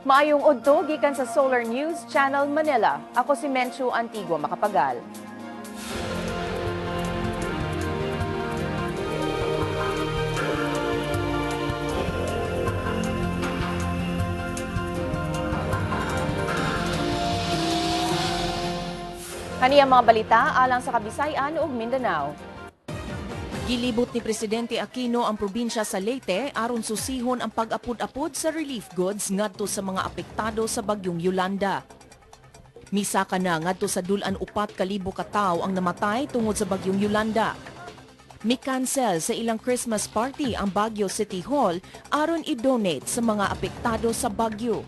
Maayong udto gikan sa Solar News Channel Manila. Ako si Menchu Antigua Makapagal. Kaniya mga balita alang sa Kabisayan ug Mindanao. Gilibot ni Presidente Aquino ang probinsya sa Leyte aron susihon ang pag-apod-apod sa relief goods ngadto sa mga apektado sa bagyong Yolanda. Misa ka na ngadto sa dulan upat ka libo ka tawo ang namatay tungod sa bagyong Yolanda. Mi-cancel sa ilang Christmas party ang Baguio City Hall aron i-donate sa mga apektado sa bagyo.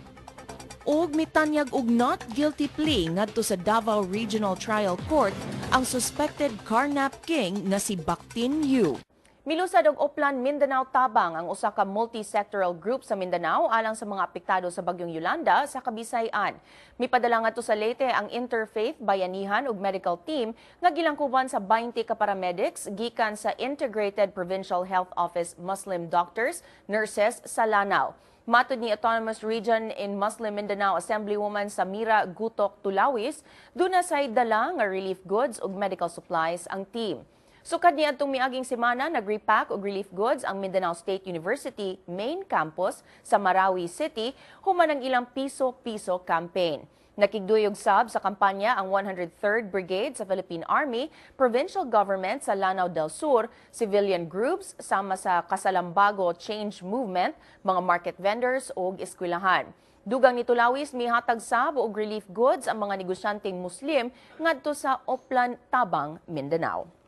Og mitanyag og not guilty plea ngadto sa Davao Regional Trial Court ang suspected carnap king nga si Baktin Yu. Milusad og Oplan Mindanao Tabang ang usa ka multi-sectoral group sa Mindanao alang sa mga apektado sa bagyong Yolanda sa Kabisayan. Mipadala ngadto sa Leyte ang Interfaith Bayanihan ug Medical Team nga gilangkuban sa 20 ka paramedics gikan sa Integrated Provincial Health Office Muslim Doctors, Nurses sa Lanao. Matod ni Autonomous Region in Muslim Mindanao Assemblywoman Samira Gutok Tulawis, duna say dala nga relief goods ug medical supplies ang team. Sukad ni atong miaging semana nag-repack og relief goods ang Mindanao State University main campus sa Marawi City human ang ilang piso-piso campaign. Nakigduyog sab sa kampanya ang 103rd Brigade sa Philippine Army, provincial government sa Lanao del Sur, civilian groups sama sa Kasalambago Change Movement, mga market vendors ug eskwelahan. Dugang ni Tulawis mihatag sab og relief goods ang mga negosyanteng Muslim ngadto sa Oplan Tabang, Mindanao.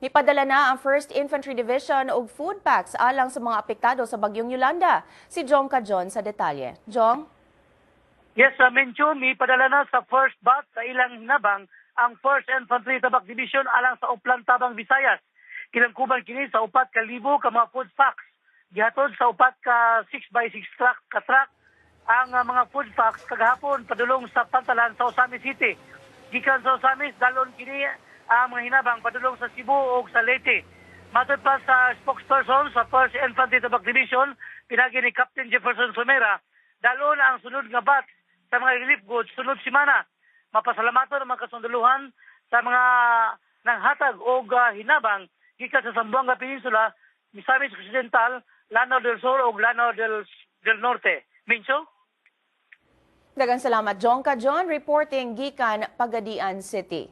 Nipadala na ang 1st Infantry Division og food packs alang sa mga apektado sa bagyong Yolanda. Si Jong Kajon sa detalye. Jong? Yes, uh, Menchu, may padala na sa first batch sa ilang hinabang ang 1st Infantry Tabak Division alang sa Uplan Tabang Visayas. Kilangkuban kini sa upat ka libo ka mga food packs. Gihatod sa upat ka 6x6 truck ka truck ang uh, mga food packs kagahapon padulong sa pantalan sa Osami City. Gikan sa Osami, dalon kini ang mga hinabang padulong sa Cebu o sa Leyte. Matod pa sa spokesperson sa 1st Infantry Tabak Division, pinagi ni Captain Jefferson Sumera, dalon ang sunod nga batch sa mga relief goods sunod simana. Mapasalamaton ang mga kasunduluhan sa mga nanghatag o uh, hinabang gikan sa Zamboanga Peninsula, Misamis Occidental, Lanao del Sur o Lanao del, del Norte. Mincho? Dagang salamat Jong Kajon reporting gikan Pagadian City.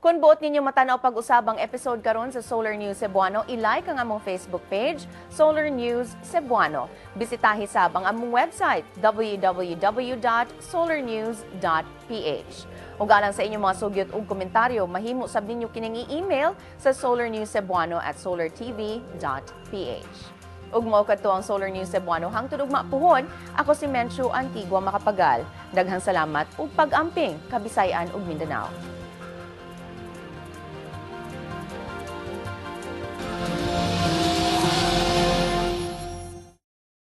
Kung buot ninyo matanaw pag-usabang episode karon sa Solar News Cebuano, i-like ang among Facebook page, Solar News Cebuano. Bisitahi sab ang among website, www.solarnews.ph. Ug alang sa inyong mga sugyot ug komentaryo, mahimo sab ninyo kining i-email sa solarnewscebuano at solartv.ph. Ug mao kadto ang Solar News Cebuano hangtod ug mapuhon, ako si Menchu Antigua Makapagal. Daghang salamat ug pag-amping Kabisayan ug Mindanao.